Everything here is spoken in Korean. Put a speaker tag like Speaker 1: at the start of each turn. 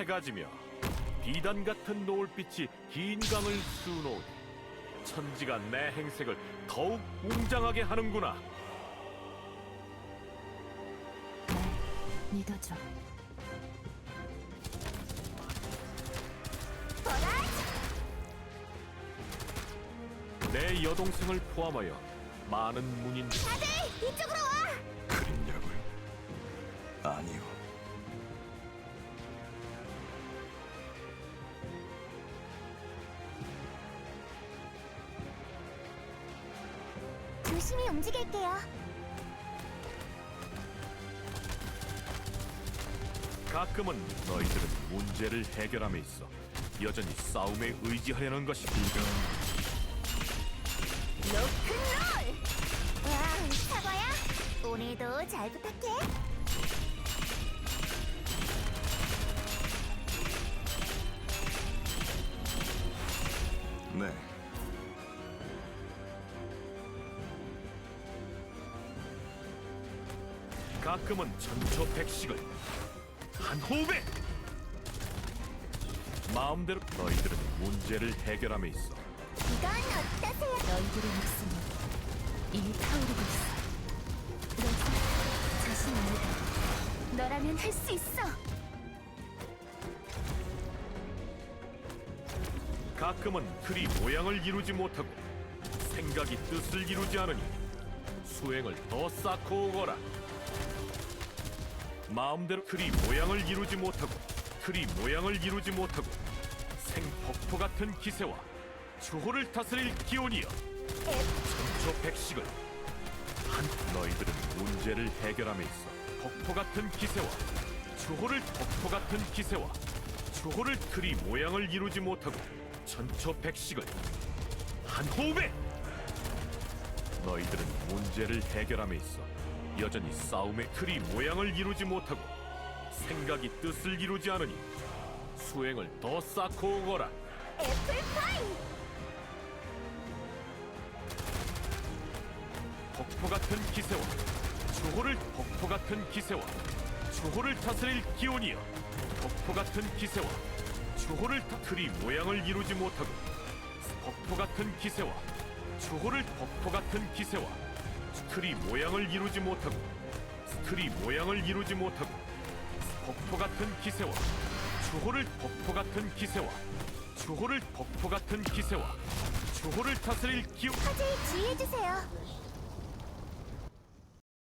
Speaker 1: 해가 지며 비단 같은 노을빛이 긴 강을 수놓으니 천지가 내 행색을 더욱 웅장하게 하는구나.
Speaker 2: 믿어줘.
Speaker 1: 내 여동생을 포함하여 많은 문인
Speaker 3: 다들 이쪽으로 와!
Speaker 4: 그림자군. 아니요.
Speaker 3: 조심히 움직일게요.
Speaker 1: 가끔은 너희들은 문제를 해결함에 있어 여전히 싸움에 의지하려는 것이
Speaker 3: 로큰롤! 와, 사과야? 오늘도 잘 부탁해.
Speaker 4: 네.
Speaker 1: 가끔은 천초백식을 한 호흡에 마음대로 너희들은 문제를 해결함에 있어
Speaker 3: 이건 어떠세요?
Speaker 2: 너희들의 목숨은 이미 타오르고 있어. 그래서 자신 있다.
Speaker 3: 너라면 할 수 있어.
Speaker 1: 가끔은 틀이 모양을 이루지 못하고 생각이 뜻을 이루지 않으니 수행을 더 쌓고 오거라 마음대로 틀이 모양을 이루지 못하고 틀이 모양을 이루지 못하고 생폭포 같은 기세와 주호를 다스릴 기온이여 천초백식을 한 너희들은 문제를 해결함에 있어 폭포 같은 기세와 주호를 폭포 같은 기세와 주호를 틀이 모양을 이루지 못하고 천초 백식을 한 호흡에 너희들은 문제를 해결함에 있어 여전히 싸움의 틀이 모양을 이루지 못하고 생각이 뜻을 이루지 않으니 수행을 더 쌓고 오거라
Speaker 3: 애플파이!
Speaker 1: 폭포 같은 기세와 주호를 폭포 같은 기세와 주호를 다스릴 기온이여 폭포 같은 기세와 주호를 다 틀이 모양을 이루지 못하고 폭포 같은 기세와 주호를 폭포 같은 기세와 틀이 모양을 이루지 못하고 틀이 모양을 이루지 못하고 폭포 같은 기세와 주호를 폭포 같은 기세와 주호를 폭포 같은 기세와 주호를 다스릴 기온
Speaker 3: 화재에 주의해주세요.